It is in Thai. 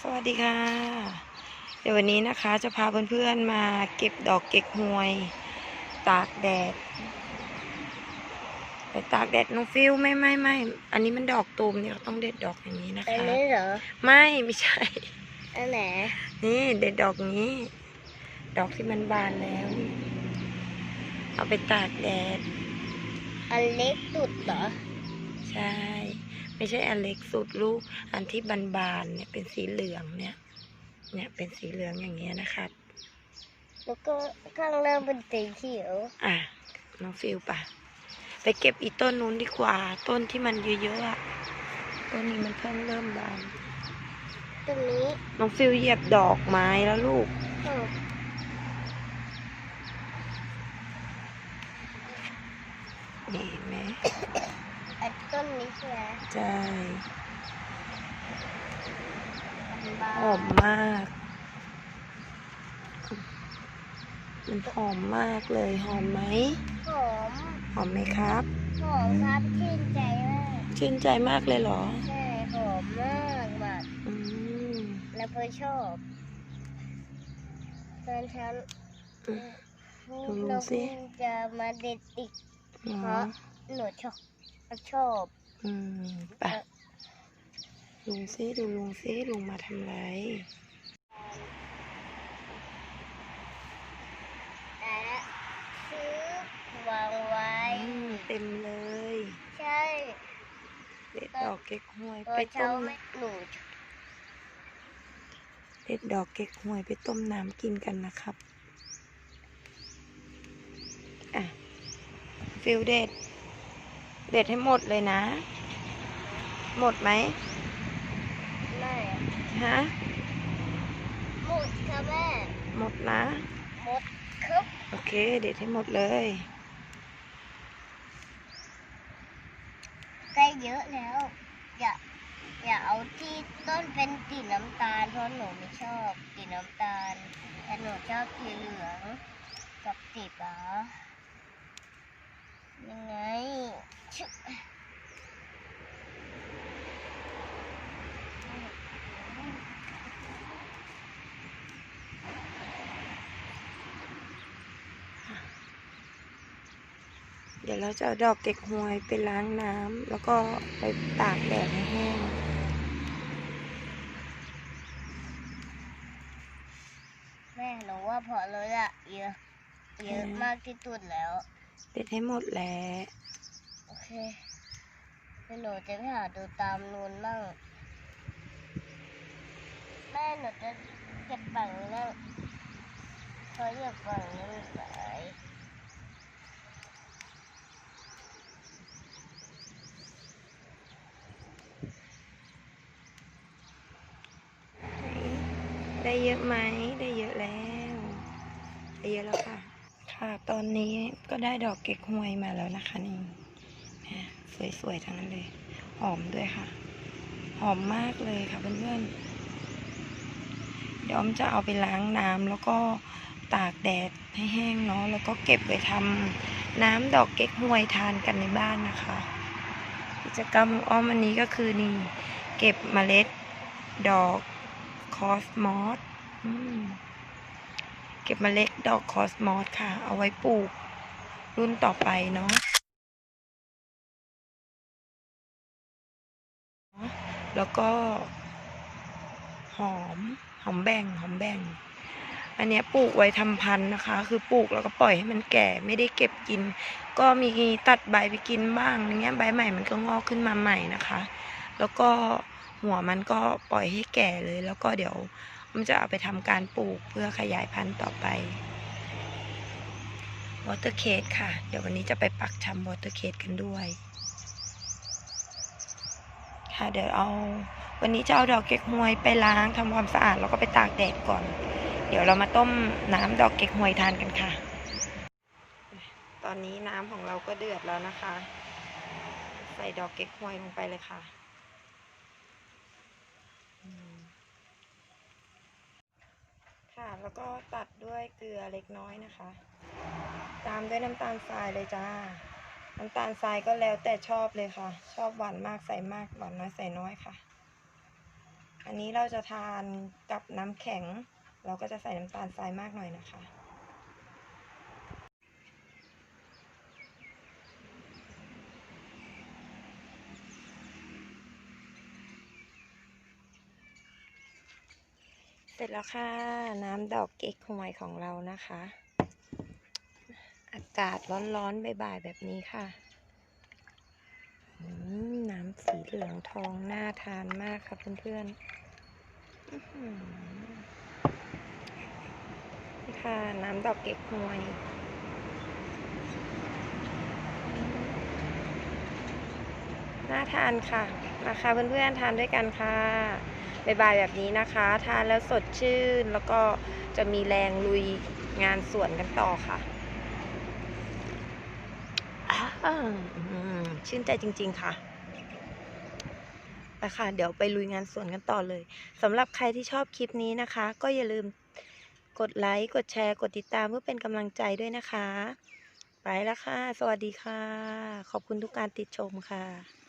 สวัสดีค่ะ เดี๋ยววันนี้นะคะจะพาเพื่อนๆมาเก็บดอกเก็กฮวย ตากแดดไปตากแดดน้องฟิวไม่ไม่ไม่อันนี้มันดอกตูมเนี่ยเราต้องเด็ดดอกอย่างนี้นะอันคะนี้เหรอไม่ไม่ใช่อันไหนนี่เด็ดดอกนี้ ดอกที่มันบานแล้วนี่เอาไปตากแดดอันเล็กสุดเหรอใช่ ไม่ใช่อันเล็กสุดลูก อันที่บานๆเนี่ยเป็นสีเหลืองเนี่ย เนี่ยเป็นสีเหลืองอย่างเงี้ยนะครับ แล้วก็ข้างล่างเป็นสีเขียว อะน้องฟิลป่ะไปเก็บอีต้นนู้นดีกว่า ต้นที่มันเยอะๆอะต้นนี้มันเพิ่งเริ่มบานตรงนี้น้องฟิลเหยียบดอกไม้แล้วลูกอ้าว นี่เห็นไหม อันต้นนี้ ใช่ไหมใช่อันบาหอมมาก มันหอมมากเลย หอมไหม หอม หอมไหมครับ หอมครับ ชื่นใจมาก ชื่นใจมากเลยเหรอ ใช่ หอมมากมากอืมแล้วก็ชอบตอนฉันอืมดูเราสิเพิ่งจะมาเด็ดอีกเหรเพอราะหนูชอบชอบ อืมไปะลุงซิดูลุงซิลุงมาทำไรและซื้อวางไว้ อืมเต็มเลย ใช่เด็ดดอกเก๊กฮวยตอไปนเช้าต้มไม่หนูเด็ดดอกเก๊กฮวยไปต้มน้ำกินกันนะครับ อะ ฟิลเด็ด เด็ดให้หมดเลยนะ หมดไหมไม่ฮะหมดค่ะแม่ หมดนะ หมดครับ โอเค เด็ดให้หมดเลยใกล้เยอะแล้ว อย่าอย่าเอาที่ต้นเป็นสีน้ำตาลเพราะหนูไม่ชอบสีน้ำตาลแต่หนูชอบสีเหลืองกับสีฟ้ายังไงชึบ เดี๋ ยวเราจะเอาดอกเก๊กฮวยไปล้างน้ำแล้วก็ไปตากแดดให้แห้งแม่หนูว่าพอเลยอะเยอะเยอะมากที่สุดแล้วเด็ดให้หมดแล้วโอเคเดี๋ยวหนูจะไปหาดูตามนูนมั่งแม่หนูจะเก็บฝั่งนี้นั่งเพราะอยากฝั่งนี้มัน ได้เยอะไหมได้เยอะแล้วได้เยอะแล้วค่ะ ค่ะตอนนี้ก็ได้ดอกเก๊กฮวยมาแล้วนะคะนี่สวยๆทั้งนั้นเลย หอมด้วยค่ะ หอมมากเลยค่ะเพื่อนๆเดี๋ยวอมจะเอาไปล้างน้ำแล้วก็ตากแดดให้แห้งเนาะแล้วก็เก็บไว้ทำน้ำดอกเก๊กฮวยทานกันในบ้านนะคะ กิจกรรมองอ้อมวันนี้ก็คือนี่ เก็บเมล็ดดอก คอสมอสเก็บเมล็ดดอกคอสมอสค่ะ เอาไว้ปลูก รุ่นต่อไปเนาะแล้วก็ หอม หอมแบ่งหอมแบ่ง อันเนี้ยปลูกไว้ทำพันธุ์นะคะ คือปลูกแล้วก็ปล่อยให้มันแก่ไม่ได้เก็บกิน ก็มีตัดใบไปกินบ้างอย่างเงี้ยใบใหม่มันก็งอกขึ้นมาใหม่นะคะ แล้วก็หัวมันก็ปล่อยให้แก่เลย แล้วก็เดี๋ยวมันจะเอาไปทำการปลูกเพื่อขยายพันธุ์ต่อไปวอเตอร์เคสค่ะ เดี๋ยววันนี้จะไปปักชำวอเตอร์เคสกันด้วย ค่ะเดี๋ยวเอา วันนี้จะเอาดอกเก๊กฮวยไปล้างทำความสะอาดแล้วก็ไปตากแดดก่อน เดี๋ยวเรามาต้มน้ำดอกเก๊กฮวยทานกันค่ะ ตอนนี้น้ำของเราก็เดือดแล้วนะคะ ใส่ดอกเก๊กฮวยลงไปเลยค่ะอืมค่ะ แล้วก็ตัดด้วยเกลือเล็กน้อยนะคะ ตามด้วยน้ำตาลทรายเลยจ้า น้ำตาลทรายก็แล้วแต่ชอบเลยค่ะ ชอบหวานมากใส่มากหวานน้อยใส่น้อยค่ะ อันนี้เราจะทานกับน้ำแข็ง เราก็จะใส่น้ำตาลทรายมากหน่อยนะคะ เสร็จแล้วค่ะ น้ำดอกเก๊กฮวยของเรานะคะ อากาศร้อนๆบ่ายๆแบบนี้ค่ะน้ำสีเหลืองทองน่าทานมากค่ะเพื่อนๆนี่ค่ะ น้ำดอกเก๊กฮวยน่าทานค่ะ มาค่ะเพื่อนๆทานด้วยกันค่ะบ่ายๆแบบนี้นะคะ ทานแล้วสดชื่นแล้วก็จะมีแรงลุยงานสวนกันต่อค่ะอ่าอืมชื่นใจจริง ๆ ค่ะไปค่ะ เดี๋ยวไปลุยงานสวนกันต่อเลยสำหรับใครที่ชอบคลิปนี้นะคะ ก็อย่าลืมกดไลค์ กดแชร์ กดติดตามเพื่อเป็นกำลังใจด้วยนะคะ ไปแล้วค่ะ สวัสดีค่ะ ขอบคุณทุกการติดชมค่ะ